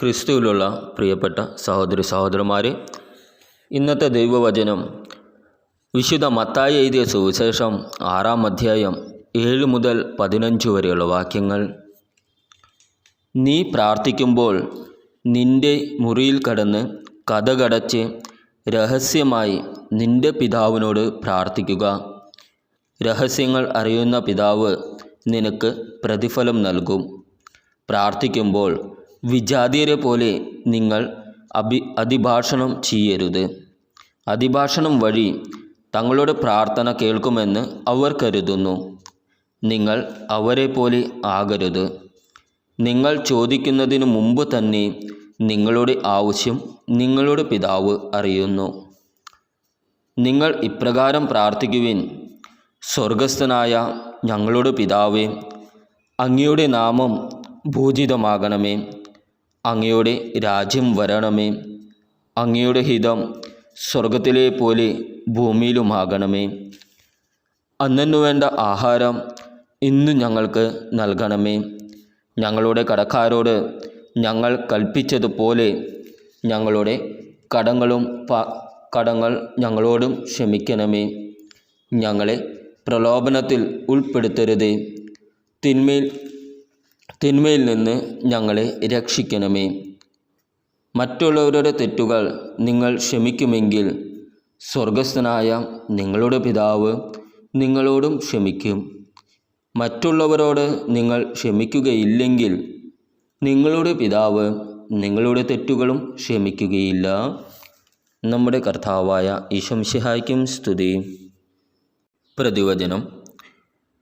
ക്രിസ്തുവിലുള്ള പ്രിയപ്പെട്ട സഹോദരി സഹോദരന്മാരെ ഇന്നത്തെ ദൈവവചനം വിശുദ്ധ മത്തായി എഴുതിയ സുവിശേഷം ആറാം അധ്യായം ഏഴ് മുതൽ പതിനഞ്ച് വരെയുള്ള വാക്യങ്ങൾ. നീ പ്രാർത്ഥിക്കുമ്പോൾ നിന്റെ മുറിയിൽ കടന്ന് കഥകടച്ച് രഹസ്യമായി നിന്റെ പിതാവിനോട് പ്രാർത്ഥിക്കുക. രഹസ്യങ്ങൾ അറിയുന്ന പിതാവ് നിനക്ക് പ്രതിഫലം നൽകും. പ്രാർത്ഥിക്കുമ്പോൾ വിജാതിയരെ പോലെ നിങ്ങൾ അഭി അതിഭാഷണം ചെയ്യരുത്. അതിഭാഷണം വഴി തങ്ങളുടെ പ്രാർത്ഥന കേൾക്കുമെന്ന് അവർ കരുതുന്നു. നിങ്ങൾ അവരെ പോലെ ആകരുത്. നിങ്ങൾ ചോദിക്കുന്നതിന് മുമ്പ് തന്നെ നിങ്ങളുടെ ആവശ്യം നിങ്ങളുടെ പിതാവ് അറിയുന്നു. നിങ്ങൾ ഇപ്രകാരം പ്രാർത്ഥിക്കുവിൻ. സ്വർഗസ്ഥനായ ഞങ്ങളുടെ പിതാവേ അങ്ങയുടെ നാമം ഭൂജിതമാകണമേ അങ്ങയുടെ രാജ്യം വരണമേ. അങ്ങയുടെ ഹിതം സ്വർഗത്തിലെ പോലെ ഭൂമിയിലുമാകണമേ. അന്നു വേണ്ട ആഹാരം ഇന്ന് ഞങ്ങൾക്ക് നൽകണമേ. ഞങ്ങളുടെ കടക്കാരോട് ഞങ്ങൾ കൽപ്പിച്ചതുപോലെ ഞങ്ങളുടെ കടങ്ങളും കടങ്ങൾ ഞങ്ങളോടും ക്ഷമിക്കണമേ. ഞങ്ങളെ പ്രലോഭനത്തിൽ ഉൾപ്പെടുത്തരുത്. തിന്മയിൽ തിന്മയിൽ നിന്ന് ഞങ്ങളെ രക്ഷിക്കണമേ. മറ്റുള്ളവരുടെ തെറ്റുകൾ നിങ്ങൾ ക്ഷമിക്കുമെങ്കിൽ സ്വർഗസ്ഥനായ നിങ്ങളുടെ പിതാവ് നിങ്ങളോടും ക്ഷമിക്കും. മറ്റുള്ളവരോട് നിങ്ങൾ ക്ഷമിക്കുകയില്ലെങ്കിൽ നിങ്ങളുടെ പിതാവ് നിങ്ങളുടെ തെറ്റുകളും ക്ഷമിക്കുകയില്ല. നമ്മുടെ കർത്താവായ ഈശംഷിഹായ്ക്കും സ്തുതി. പ്രതിവചനം.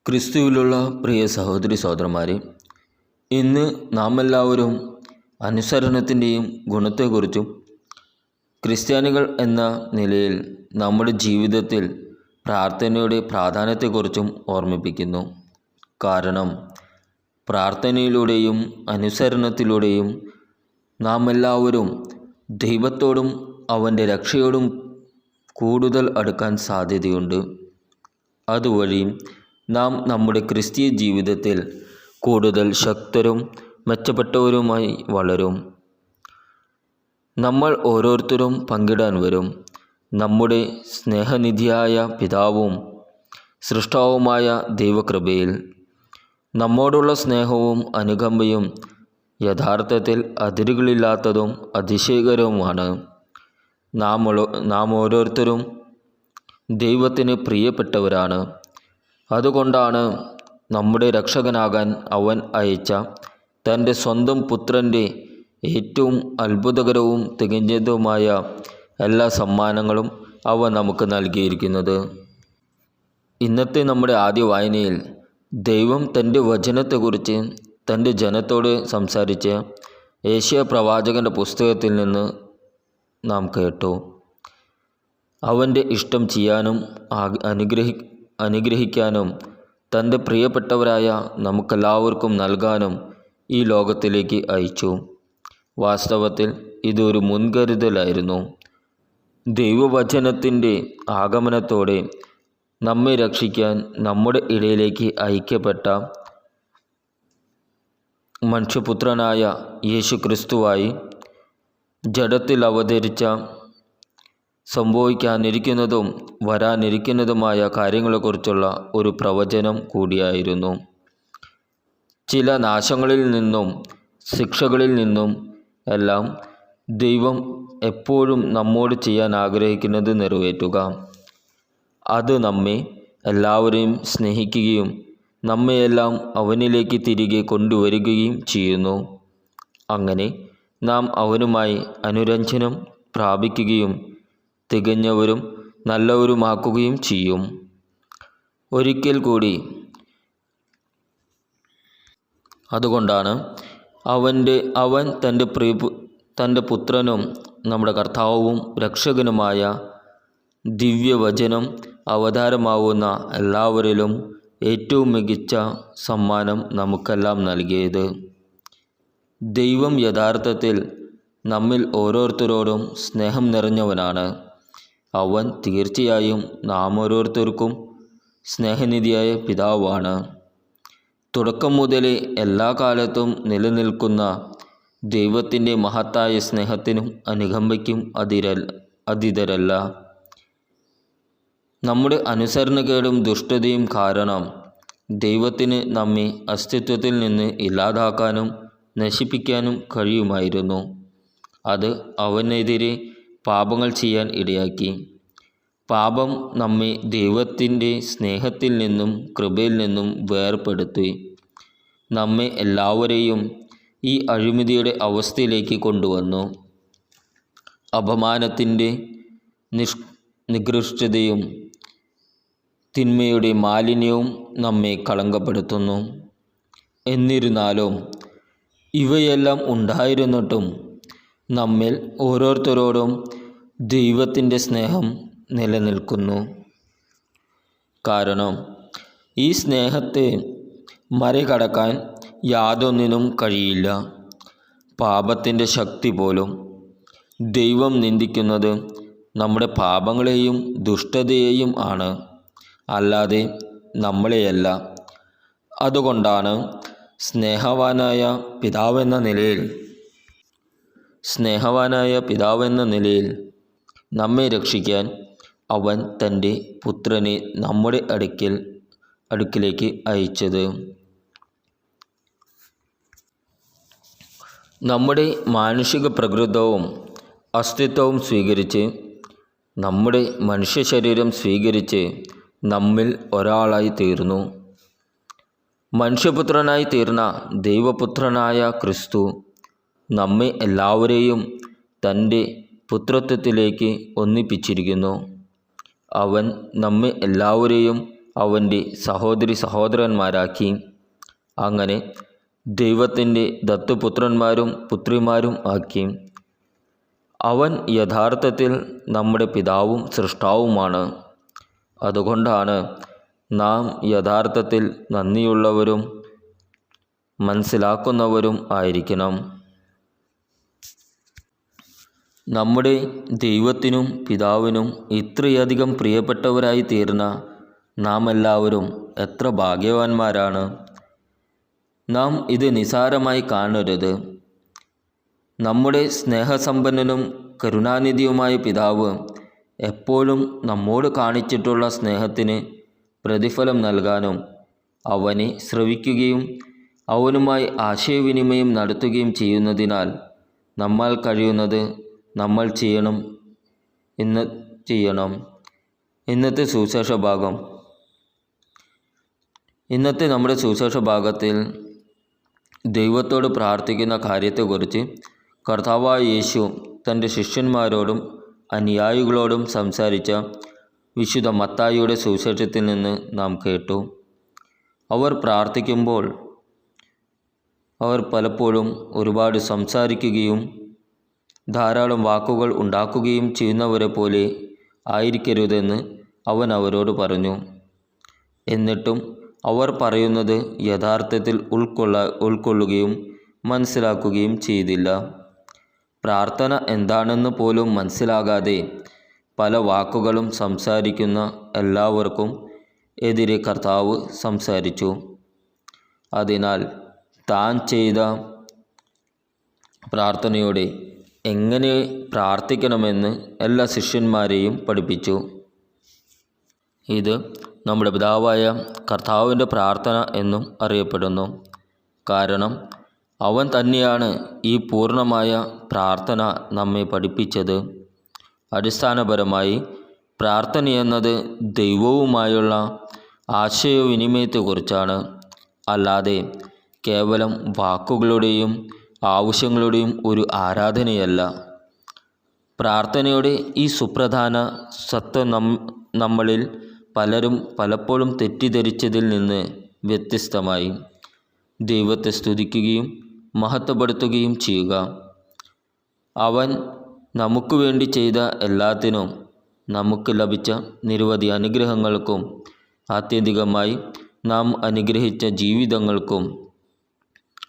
ക്രിസ്തുവിലുള്ള പ്രിയ സഹോദരി സഹോദരന്മാരെ ഇന്ന് നാം എല്ലാവരും അനുസരണത്തിന്റെയും ഗുണത്തെക്കുറിച്ചും ക്രിസ്ത്യാനികൾ എന്ന നിലയിൽ നമ്മുടെ ജീവിതത്തിൽ പ്രാർത്ഥനയുടെ പ്രാധാന്യത്തെക്കുറിച്ചും ഓർമ്മിപ്പിക്കുന്നു. കാരണം പ്രാർത്ഥനയിലൂടെയും അനുസരണത്തിലൂടെയും നാം എല്ലാവരും ദൈവത്തോടും അവന്റെ രക്ഷയോടും കൂടുതൽ അടുക്കാൻ സാധ്യതയുണ്ട്. അതുവഴി നാം നമ്മുടെ ക്രിസ്തീയ ജീവിതത്തിൽ കൂടുതൽ ശക്തരും മെച്ചപ്പെട്ടവരുമായി വളരും. നമ്മൾ ഓരോരുത്തരും പങ്കിടാൻ വരും. നമ്മുടെ സ്നേഹനിധിയായ പിതാവും സൃഷ്ടാവുമായ ദൈവകൃപയിൽ നമ്മോടുള്ള സ്നേഹവും അനുകമ്പയും യഥാർത്ഥത്തിൽ അതിരുകളില്ലാത്തതും അതിശയകരവുമാണ്. നാം നാം ഓരോരുത്തരും ദൈവത്തിന് പ്രിയപ്പെട്ടവരാണ്. അതുകൊണ്ടാണ് നമ്മുടെ രക്ഷകനാകാൻ അവൻ അയച്ച തന്റെ സ്വന്തം പുത്രന്റെ ഏറ്റവും അത്ഭുതകരവും തികഞ്ഞതുമായ എല്ലാ സമ്മാനങ്ങളും അവ നമുക്ക് നൽകിയിരിക്കുന്നത്. ഇന്നത്തെ നമ്മുടെ ആദ്യ വായനയിൽ ദൈവം തന്റെ വചനത്തെക്കുറിച്ച് തന്റെ ജനത്തോട് സംസാരിച്ച് ഏഷ്യ പ്രവാചകന്റെ പുസ്തകത്തിൽ നിന്ന് നാം കേട്ടു. അവന്റെ ഇഷ്ടം ചെയ്യാനും അനുഗ്രഹി അനുഗ്രഹിക്കാനും തന്റെ പ്രിയപ്പെട്ടവരായ നമുക്കെല്ലാവർക്കും നൽകാനും ഈ ലോകത്തിലേക്ക് അയച്ചു. വാസ്തവത്തിൽ ഇതൊരു മുൻകരുതലായിരുന്നു. ദൈവവചനത്തിന്റെ ആഗമനത്തോടെ നമ്മെ രക്ഷിക്കാൻ നമ്മുടെ ഇടയിലേക്ക് ഐക്യപ്പെട്ട മനുഷ്യപുത്രനായ യേശു ക്രിസ്തുവായി ജഡത്തിൽ അവതരിച്ച സംഭവിക്കാനിരിക്കുന്നതും വരാനിരിക്കുന്നതുമായ കാര്യങ്ങളെക്കുറിച്ചുള്ള ഒരു പ്രവചനം കൂടിയായിരുന്നു. ചില നാശങ്ങളിൽ നിന്നും ശിക്ഷകളിൽ നിന്നും എല്ലാം ദൈവം എപ്പോഴും നമ്മോട് ചെയ്യാൻ ആഗ്രഹിക്കുന്നത് നിറവേറ്റുക. അത് നമ്മെ എല്ലാവരെയും സ്നേഹിക്കുകയും നമ്മയെല്ലാം അവനിലേക്ക് തിരികെ കൊണ്ടുവരികയും ചെയ്യുന്നു. അങ്ങനെ നാം അവനുമായി അനുരഞ്ജനം പ്രാപിക്കുകയും തികഞ്ഞവരും നല്ലവരുമാക്കുകയും ചെയ്യും. ഒരിക്കൽ കൂടി അതുകൊണ്ടാണ് അവന്റെ അവൻ തന്റെ പ്രിയ തന്റെ പുത്രനും നമ്മുടെ കർത്താവും രക്ഷകനുമായ ദിവ്യവചനം അവതാരമാവുന്ന എല്ലാവരിലും ഏറ്റവും മികച്ച സമ്മാനം നമുക്കെല്ലാം നൽകിയത്. ദൈവം യഥാർത്ഥത്തിൽ നമ്മിൽ ഓരോരുത്തരോടും സ്നേഹം നിറഞ്ഞവനാണ്. അവൻ തീർച്ചയായും നാം ഓരോരുത്തർക്കും സ്നേഹനിധിയായ പിതാവാണ്. തുടക്കം മുതൽ എല്ലാ കാലത്തും നിലനിൽക്കുന്ന ദൈവത്തിന്റെ മഹത്തായ സ്നേഹത്തിനും അനുകമ്പയ്ക്കും അതിരൽ അതിതരല്ല നമ്മുടെ അനുസരണകേടും ദുഷ്ടതയും കാരണം ദൈവത്തിന് നമ്മെ അസ്തിത്വത്തിൽ നിന്ന് ഇല്ലാതാക്കാനും നശിപ്പിക്കാനും കഴിയുമായിരുന്നു. അത് അവനെതിരെ പാപങ്ങൾ ചെയ്യാൻ ഇടയാക്കി. പാപം നമ്മെ ദൈവത്തിന്റെ സ്നേഹത്തിൽ നിന്നും കൃപയിൽ നിന്നും വേർപ്പെടുത്തി. നമ്മെ എല്ലാവരെയും ഈ അഴിമതിയുടെ അവസ്ഥയിലേക്ക് കൊണ്ടുവന്നു. അപമാനത്തിന്റെ നിഷ് നികൃഷ്ടതയും തിന്മയുടെ മാലിന്യവും നമ്മെ കളങ്കപ്പെടുത്തുന്നു. എന്നിരുന്നാലും ഇവയെല്ലാം ഉണ്ടായിരുന്നിട്ടും നമ്മിൽ ഓരോരുത്തരോടും ദൈവത്തിന്റെ സ്നേഹം നിലനിൽക്കുന്നു. കാരണം ഈ സ്നേഹത്തെ മറികടക്കാൻ യാതൊന്നിനും കഴിയില്ല. പാപത്തിന്റെ ശക്തി പോലും ദൈവം നിന്ദിക്കുന്നത് നമ്മുടെ പാപങ്ങളെയും ദുഷ്ടതയെയും ആണ്. അല്ലാതെ നമ്മളെയല്ല. അതുകൊണ്ടാണ് സ്നേഹവാനായ പിതാവെന്ന നിലയിൽ സ്നേഹവാനായ പിതാവെന്ന നിലയിൽ നമ്മെ രക്ഷിക്കാൻ അവൻ തന്റെ പുത്രനെ നമ്മുടെ അടുക്കൽ അടുക്കിലേക്ക് അയച്ചത്. നമ്മുടെ മാനുഷിക പ്രകൃതവും അസ്തിത്വവും സ്വീകരിച്ച് നമ്മുടെ മനുഷ്യ ശരീരം സ്വീകരിച്ച് നമ്മിൽ ഒരാളായി തീർന്നു. മനുഷ്യപുത്രനായി തീർന്ന ദൈവപുത്രനായ ക്രിസ്തു നമ്മെ എല്ലാവരെയും തന്റെ പുത്രത്വത്തിലേക്ക് ഒന്നിപ്പിച്ചിരിക്കുന്നു. അവൻ നമ്മെ എല്ലാവരെയും അവന്റെ സഹോദരി സഹോദരന്മാരാക്കി. അങ്ങനെ ദൈവത്തിന്റെ ദത്തുപുത്രന്മാരും പുത്രിമാരും ആക്കി. അവൻ യഥാർത്ഥത്തിൽ നമ്മുടെ പിതാവും സൃഷ്ടാവുമാണ്. അതുകൊണ്ടാണ് നാം യഥാർത്ഥത്തിൽ നന്ദിയുള്ളവരും മനസ്സിലാക്കുന്നവരും ആയിരിക്കണം. നമ്മുടെ ദൈവത്തിനും പിതാവിനും ഇത്രയധികം പ്രിയപ്പെട്ടവരായി തീർന്ന നാം എല്ലാവരും എത്ര ഭാഗ്യവാന്മാരാണ്. നാം ഇത് നിസാരമായി കാണരുത്. നമ്മുടെ സ്നേഹസമ്പന്നനും കരുണാനിധിയുമായ പിതാവ് എപ്പോഴും നമ്മോട് കാണിച്ചിട്ടുള്ള സ്നേഹത്തിന് പ്രതിഫലം നൽകാനും അവനെ ശ്രവിക്കുകയും അവനുമായി ആശയവിനിമയം നടത്തുകയും ചെയ്യുന്നതിനാൽ നമ്മൾ കഴിയുന്നത് നമ്മൾ ചെയ്യണം. ഇന്ന് ചെയ്യണം. ഇന്നത്തെ സുവിശേഷ ഭാഗം. ഇന്നത്തെ നമ്മുടെ സുവിശേഷ ഭാഗത്തിൽ ദൈവത്തോട് പ്രാർത്ഥിക്കുന്ന കാര്യത്തെക്കുറിച്ച് കർത്താവായ യേശു തന്റെ ശിഷ്യന്മാരോടും അനുയായികളോടും സംസാരിച്ച വിശുദ്ധ മത്തായിയുടെ സുവിശേഷത്തിൽ നിന്ന് നാം കേട്ടു. അവർ പ്രാർത്ഥിക്കുമ്പോൾ അവർ പലപ്പോഴും ഒരുപാട് സംസാരിക്കുകയും ധാരാളം വാക്കുകൾ ഉണ്ടാക്കുകയും ചെയ്യുന്നവരെ പോലെ ആയിരിക്കരുതെന്ന് അവൻ അവരോട് പറഞ്ഞു. എന്നിട്ടും അവർ പറയുന്നത് യഥാർത്ഥത്തിൽ ഉൾക്കൊള്ള ഉൾക്കൊള്ളുകയും മനസ്സിലാക്കുകയും ചെയ്തില്ല. പ്രാർത്ഥന എന്താണെന്ന് പോലും മനസ്സിലാകാതെ പല വാക്കുകളും സംസാരിക്കുന്ന എല്ലാവർക്കും എതിരെ കർത്താവ് സംസാരിച്ചു. അതിനാൽ താൻ ചെയ്ത പ്രാർത്ഥനയോടെ എങ്ങനെ പ്രാർത്ഥിക്കണമെന്ന് എല്ലാ ശിഷ്യന്മാരെയും പഠിപ്പിച്ചു. ഇത് നമ്മുടെ പിതാവായ കർത്താവിന്റെ പ്രാർത്ഥന എന്നും അറിയപ്പെടുന്നു. കാരണം അവൻ തന്നെയാണ് ഈ പൂർണമായ പ്രാർത്ഥന നമ്മെ പഠിപ്പിച്ചത്. അടിസ്ഥാനപരമായി പ്രാർത്ഥന എന്നത് ദൈവവുമായുള്ള ആശയവിനിമയത്തെക്കുറിച്ചാണ്. അല്ലാതെ കേവലം വാക്കുകളുടെയും ആവശ്യങ്ങളുടെയും ഒരു ആരാധനയല്ല. പ്രാർത്ഥനയുടെ ഈ സുപ്രധാന സത്വം നം നമ്മളിൽ പലരും പലപ്പോഴും തെറ്റിദ്ധരിച്ചതിൽ നിന്ന് വ്യത്യസ്തമായി. ദൈവത്തെ സ്തുതിക്കുകയും മഹത്വപ്പെടുത്തുകയും ചെയ്യുക. അവൻ നമുക്ക് വേണ്ടി ചെയ്ത എല്ലാത്തിനും നമുക്ക് ലഭിച്ച നിരവധി അനുഗ്രഹങ്ങൾക്കും ആത്യന്തികമായി നാം അനുഗ്രഹിച്ച ജീവിതങ്ങൾക്കും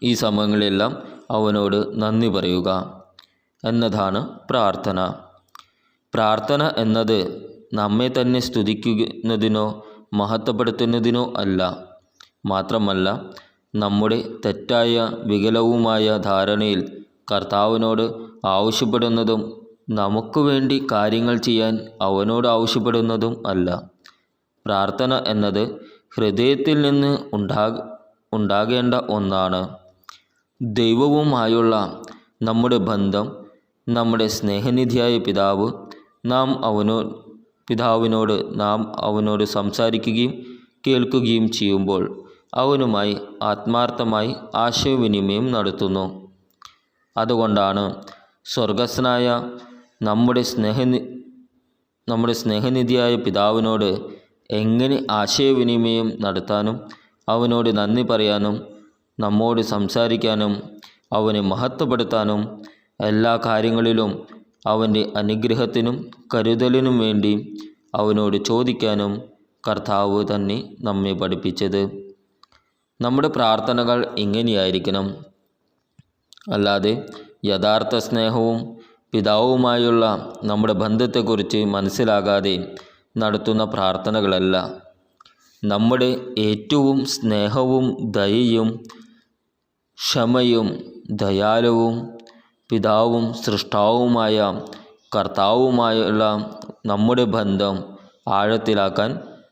ഈ സമയങ്ങളിലെല്ലാം അവനോട് നന്ദി പറയുക എന്നതാണ് പ്രാർത്ഥന. പ്രാർത്ഥന എന്നത് നമ്മെ തന്നെ സ്തുതിക്കുന്നതിനോ മഹത്വപ്പെടുത്തുന്നതിനോ അല്ല. മാത്രമല്ല നമ്മുടെ തെറ്റായ വികലവുമായ ധാരണയിൽ കർത്താവിനോട് ആവശ്യപ്പെടുന്നതും നമുക്ക് വേണ്ടി കാര്യങ്ങൾ ചെയ്യാൻ അവനോട് ആവശ്യപ്പെടുന്നതും അല്ല. പ്രാർത്ഥന എന്നത് ഹൃദയത്തിൽ നിന്ന് ഉണ്ടാ ഉണ്ടാകേണ്ട ഒന്നാണ്. ദൈവവുമായുള്ള നമ്മുടെ ബന്ധം നമ്മുടെ സ്നേഹനിധിയായ പിതാവ് നാം അവനോ പിതാവിനോട് നാം അവനോട് സംസാരിക്കുകയും കേൾക്കുകയും ചെയ്യുമ്പോൾ അവനുമായി ആത്മാർത്ഥമായി ആശയവിനിമയം നടത്തുന്നു. അതുകൊണ്ടാണ് സ്വർഗസ്നായ നമ്മുടെ സ്നേഹനി നമ്മുടെ സ്നേഹനിധിയായ പിതാവിനോട് എങ്ങനെ ആശയവിനിമയം നടത്താനും അവനോട് നന്ദി പറയാനും നമ്മോട് സംസാരിക്കാനും അവനെ മഹത്വപ്പെടുത്താനും എല്ലാ കാര്യങ്ങളിലും അവന്റെ അനുഗ്രഹത്തിനും കരുതലിനും വേണ്ടി അവനോട് ചോദിക്കാനും കർത്താവ് തന്നെ നമ്മെ പഠിപ്പിച്ചത്. നമ്മുടെ പ്രാർത്ഥനകൾ ഇങ്ങനെയായിരിക്കണം. അല്ലാതെ യഥാർത്ഥ സ്നേഹവും പിതാവുമായുള്ള നമ്മുടെ ബന്ധത്തെക്കുറിച്ച് മനസ്സിലാകാതെ നടത്തുന്ന പ്രാർത്ഥനകളല്ല. നമ്മുടെ ഏറ്റവും സ്നേഹവും ദയയും ക്ഷമയും ദയാലുവും പിതാവും സൃഷ്ടാവുമായ കർത്താവുമായുള്ള നമ്മുടെ ബന്ധം ആഴത്തിലാക്കാൻ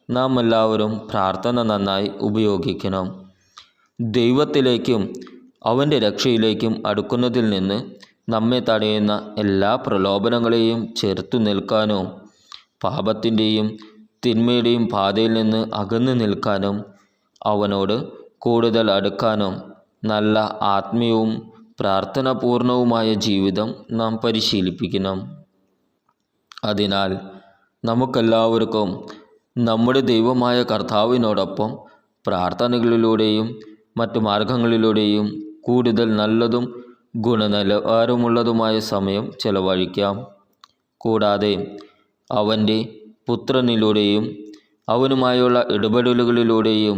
നാം എല്ലാവരും പ്രാർത്ഥന നന്നായി ഉപയോഗിക്കണം. ദൈവത്തിലേക്കും അവന്റെ രക്ഷയിലേക്കും അടുക്കുന്നതിൽ നിന്ന് നമ്മെ തടയുന്ന എല്ലാ പ്രലോഭനങ്ങളെയും ചെറുത്തു നിൽക്കാനോ പാപത്തിന്റെയും തിന്മയുടെയും പാതയിൽ നിന്ന് അകന്നു നിൽക്കാനും അവനോട് കൂടുതൽ അടുക്കാനും നല്ല ആത്മീയവും പ്രാർത്ഥനാപൂർണവുമായ ജീവിതം നാം പരിശീലിപ്പിക്കണം. അതിനാൽ നമുക്കെല്ലാവർക്കും നമ്മുടെ ദൈവമായ കർത്താവിനോടൊപ്പം പ്രാർത്ഥനകളിലൂടെയും മറ്റു മാർഗങ്ങളിലൂടെയും കൂടുതൽ നല്ലതും ഗുണനിലവാരമുള്ളതുമായ സമയം ചെലവഴിക്കാം. കൂടാതെ അവന്റെ പുത്രനിലൂടെയും അവനുമായുള്ള ഇടപെടലുകളിലൂടെയും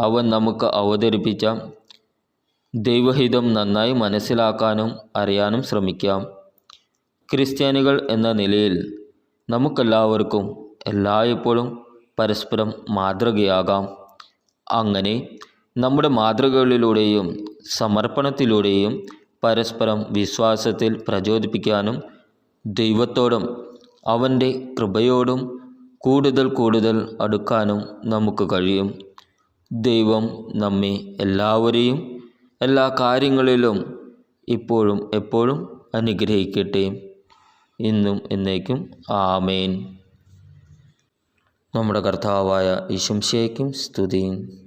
അവൻ നമുക്ക് അവതരിപ്പിച്ച ദൈവഹിതം നന്നായി മനസ്സിലാക്കാനും അറിയാനും ശ്രമിക്കാം. ക്രിസ്ത്യാനികൾ എന്ന നിലയിൽ നമുക്കെല്ലാവർക്കും എല്ലായ്പ്പോഴും പരസ്പരം മാതൃകയാകാം. അങ്ങനെ നമ്മുടെ മാതൃകകളിലൂടെയും സമർപ്പണത്തിലൂടെയും പരസ്പരം വിശ്വാസത്തിൽ പ്രചോദിപ്പിക്കാനും ദൈവത്തോടും അവന്റെ കൃപയോടും കൂടുതൽ കൂടുതൽ അടുക്കാനും നമുക്ക് കഴിയും. ദൈവം നമ്മെ എല്ലാവരെയും എല്ലാ കാര്യങ്ങളിലും ഇപ്പോഴും എപ്പോഴും അനുഗ്രഹിക്കട്ടെ. ഇന്നും എന്നേക്കും. ആമേൻ. നമ്മുടെ കർത്താവായ ഈശംശയ്ക്കും സ്തുതിയും.